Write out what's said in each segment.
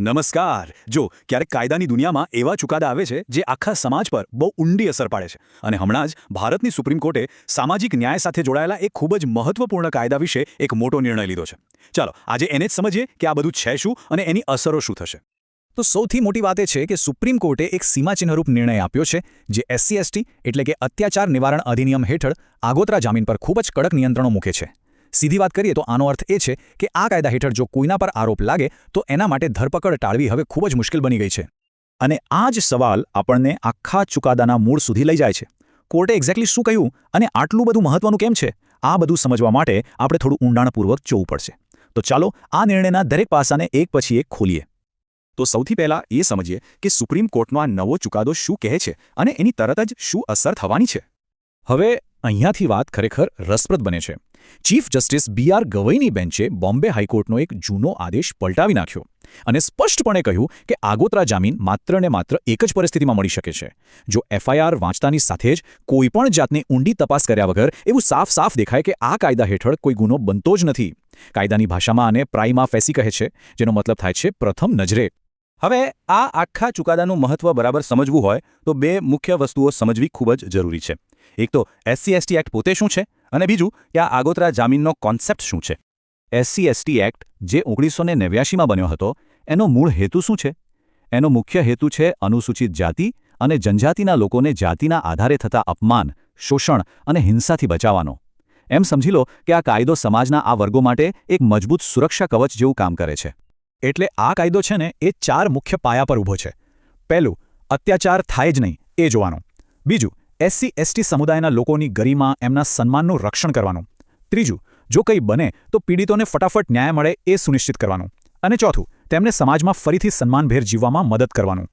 નમસ્કાર. જો ક્યારેક કાયદાની દુનિયામાં એવા ચુકાદા આવે છે જે આખા સમાજ પર બહુ ઊંડી અસર પાડે છે. અને હમણાં જ ભારતની સુપ્રીમ કોર્ટે સામાજિક ન્યાય સાથે જોડાયેલા એક ખૂબ જ મહત્વપૂર્ણ કાયદા વિશે એક મોટો નિર્ણય લીધો છે. ચાલો, આજે એને જ સમજીએ કે આ બધું છે શું અને એની અસરો શું થશે. તો સૌથી મોટી વાત એ છે કે સુપ્રીમ કોર્ટે એક સીમાચિહ્નરૂપ નિર્ણય આપ્યો છે, જે એસસી, એસટી એટલે કે અત્યાચાર નિવારણ અધિનિયમ હેઠળ આગોતરા જામીન પર ખૂબ જ કડક નિયંત્રણો મૂકે છે. સીધી વાત કરીએ તો આનો અર્થ એ છે કે આ કાયદા હેઠળ જો કોઈના પર આરોપ લાગે, તો એના માટે ધરપકડ ટાળવી હવે ખૂબ જ મુશ્કેલ બની ગઈ છે. અને આ જ સવાલ આપણને આખા ચુકાદાના મૂળ સુધી લઈ જાય છે. કોર્ટે એક્ઝેક્ટલી શું કહ્યું અને આટલું બધું મહત્વનું કેમ છે? આ બધું સમજવા માટે આપણે થોડું ઊંડાણપૂર્વક જોવું પડશે. તો ચાલો આ નિર્ણયના દરેક પાસાને એક પછી એક ખોલીએ. તો સૌથી પહેલા એ સમજીએ કે સુપ્રીમ કોર્ટનો આ નવો ચુકાદો શું કહે છે અને એની તરત જ શું અસર થવાની છે. હવે અહીંયાથી વાત ખરેખર રસપ્રદ બને છે. ચીફ જસ્ટિસ બી આર ગવઈની બેન્ચે બોમ્બે હાઈકોર્ટનો એક જૂનો આદેશ પલટાવી નાખ્યો અને સ્પષ્ટપણે કહ્યું કે આગોતરા જામીન માત્ર ને માત્ર એક જ પરિસ્થિતિમાં મળી શકે છે. જો એફઆઈઆર વાંચતાની સાથે જ કોઈપણ જાતની ઊંડી તપાસ કર્યા વગર એવું સાફ સાફ દેખાય કે આ કાયદા હેઠળ કોઈ ગુનો બનતો જ નથી. કાયદાની ભાષામાં આને પ્રાઇમા ફેસી કહે છે, જેનો મતલબ થાય છે પ્રથમ નજરે. હવે આ આખા ચુકાદાનું મહત્વ બરાબર સમજવું હોય તો બે મુખ્ય વસ્તુઓ સમજવી ખૂબ જ જરૂરી છે. એક તો એસસી એસટી એક્ટ પોતે શું છે? અને બીજું કે આ આગોતરા જામીનનો કોન્સેપ્ટ શું છે? એસસી એસટી એક્ટ જે ઓગણીસો ને નેવ્યાસીમાં બન્યો હતો, એનો મૂળ હેતુ શું છે? એનો મુખ્ય હેતુ છે અનુસૂચિત જાતિ અને જનજાતિના લોકોને જાતિના આધારે થતા અપમાન, શોષણ અને હિંસાથી બચાવવાનો. એમ સમજી લો કે આ કાયદો સમાજના આ વર્ગો માટે એક મજબૂત સુરક્ષા કવચ જેવું કામ કરે છે. એટલે આ કાયદો છે ને એ ચાર મુખ્ય પાયા પર ઊભો છે. પહેલું, અત્યાચાર થાય જ નહીં, એ જોવાનું. બીજું એસસી, એસટી સમુદાયના લોકોની ગરિમા, એમના સન્માનનું રક્ષણ કરવાનું. ત્રીજું, જો કંઈ બને, તો પીડિતોને ફટાફટ ન્યાય મળે એ સુનિશ્ચિત કરવાનું. અને ચોથું, તેમને સમાજમાં ફરીથી સન્માનભેર જીવવામાં મદદ કરવાનું.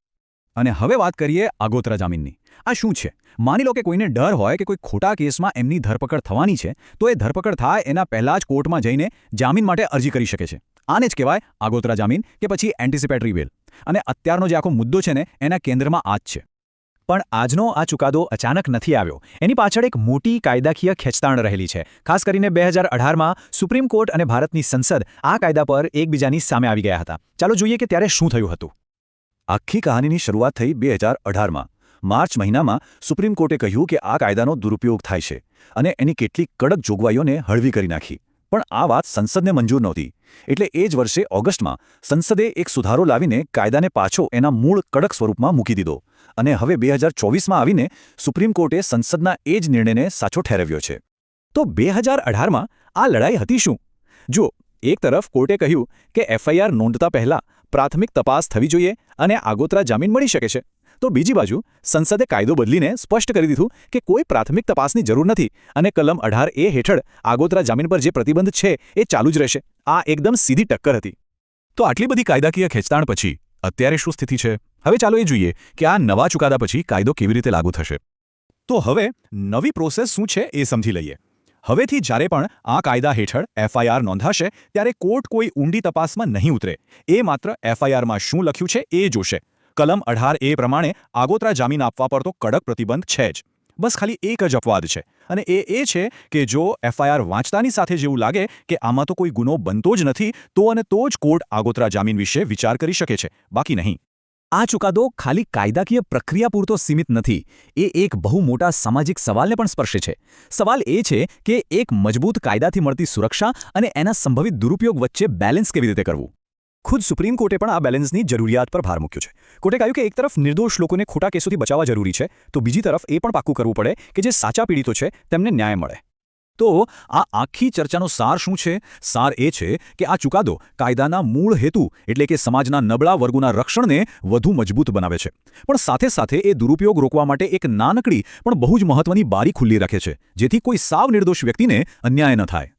અને હવે વાત કરીએ આગોતરા જામીનની. આ શું છે? માની લો કે કોઈને ડર હોય કે કોઈ ખોટા કેસમાં એમની ધરપકડ થવાની છે, તો એ ધરપકડ થાય એના પહેલાં જ કોર્ટમાં જઈને જામીન માટે અરજી કરી શકે છે. આને જ કહેવાય આગોતરા જામીન કે પછી એન્ટિસિપેટરી બેલ અને અત્યારનો જે આખો મુદ્દો છે ને, એના કેન્દ્રમાં આ છે. પણ આજનો આ ચુકાદો અચાનક નથી આવ્યો. એની પાછળ એક મોટી કાયદાકીય ખેંચતાણ રહેલી છે. ખાસ કરીને બે હજાર અઢારમાં સુપ્રીમ કોર્ટ અને ભારતની સંસદ આ કાયદા પર એકબીજાની સામે આવી ગયા હતા. ચાલો જોઈએ કે ત્યારે શું થયું હતું. આખી કહાનીની શરૂઆત થઈ બે હજાર અઢારમાં. માર્ચ મહિનામાં સુપ્રીમ કોર્ટે કહ્યું કે આ કાયદાનો દુરુપયોગ થાય છે અને એની કેટલીક કડક જોગવાઈઓને હળવી કરી નાખી. પણ આ વાત સંસદને મંજૂર નહોતી. એટલે એ જ વર્ષે ઓગસ્ટમાં સંસદે એક સુધારો લાવીને કાયદાને પાછો એના મૂળ કડક સ્વરૂપમાં મૂકી દીધો. અને હવે બે હજાર ચોવીસમાં આવીને સુપ્રીમ કોર્ટે સંસદના એ જ નિર્ણયને સાચો ઠેરવ્યો છે. તો બે હજાર અઢારમાં આ લડાઈ હતી શું? જો, એક તરફ કોર્ટે કહ્યું કે એફઆઈઆર નોંધતા પહેલા પ્રાથમિક તપાસ થવી જોઈએ અને આગોતરા જામીન મળી શકે છે. તો બીજી બાજુ સંસદે કાયદો બદલીને સ્પષ્ટ કરી દીધું કે કોઈ પ્રાથમિક તપાસની જરૂર નથી અને કલમ અઢાર એ હેઠળ આગોતરા જામીન પર જે પ્રતિબંધ છે એ ચાલુ જ રહેશે. આ એકદમ સીધી ટક્કર હતી. તો આટલી બધી કાયદાકીય ખેંચતાણ પછી અત્યારે શું સ્થિતિ છે? હવે ચાલો એ જોઈએ કે આ નવા ચુકાદા પછી કાયદો કેવી રીતે લાગુ થશે. તો હવે નવી પ્રોસેસ શું છે એ સમજી લઈએ. હવેથી જ્યારે પણ આ કાયદા હેઠળ એફઆઈઆર નોંધાશે, ત્યારે કોર્ટ કોઈ ઊંડી તપાસમાં નહીં ઉતરે. એ માત્ર એફઆઈઆરમાં શું લખ્યું છે એ જોશે. કલમ અઢાર એ પ્રમાણે આગોતરા જામીન આપવા પર તો કડક પ્રતિબંધ છે જ. બસ ખાલી એક જ અપવાદ છે. અને એ એ છે કે જો એફઆઈઆર વાંચતાની સાથે જેવું લાગે કે આમાં તો કોઈ ગુનો બનતો જ નથી, તો અને તો જ કોર્ટ આગોતરા જામીન વિશે વિચાર કરી શકે છે. બાકી નહીં. આ ચુકાદો ખાલી કાયદાકીય પ્રક્રિયા પૂરતો સીમિત નથી. એ એક બહુ મોટા સામાજિક સવાલને પણ સ્પર્શે છે. સવાલ એ છે કે એક મજબૂત કાયદાથી મળતી સુરક્ષા અને એના સંભવિત દુરુપયોગ વચ્ચે બેલેન્સ કેવી રીતે કરવું? ખુદ સુપ્રીમ કોર્ટે પણ આ બેલેન્સની જરૂરિયાત પર ભાર મૂક્યો છે. કોર્ટે કહ્યું કે એક તરફ નિર્દોષ લોકોને ખોટા કેસોથી બચાવવા જરૂરી છે, તો બીજી તરફ એ પણ પાક્કું કરવું પડે કે જે સાચા પીડિતો છે, તેમને ન્યાય મળે. તો આ આખી ચર્ચાનો સાર શું છે? સાર એ છે કે આ ચુકાદો કાયદાના મૂળ હેતુ એટલે કે સમાજના નબળા વર્ગોના રક્ષણને વધુ મજબૂત બનાવે છે. પણ સાથે સાથે એ દુરુપયોગ રોકવા માટે એક નાનકડી પણ બહુ જ મહત્વની બારી ખુલ્લી રાખે છે, જેથી કોઈ સાવ નિર્દોષ વ્યક્તિને અન્યાય ન થાય.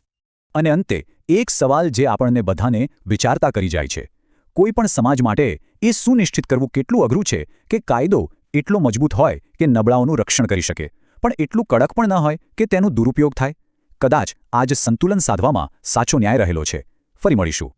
અને અંતે એક સવાલ જે આપણને બધાને વિચારતા કરી જાય છે. કોઈ પણ સમાજ માટે એ સુનિશ્ચિત કરવું કેટલું અઘરું છે કે કાયદો એટલો મજબૂત હોય કે નબળાઓનું રક્ષણ કરી શકે. પણ એટલું કડક પણ ન હોય કે તેનો દુરુપયોગ થાય. કદાચ આજ સંતુલન સાધવામાં સાચો ન્યાય રહેલો છે. ફરી મળીશું.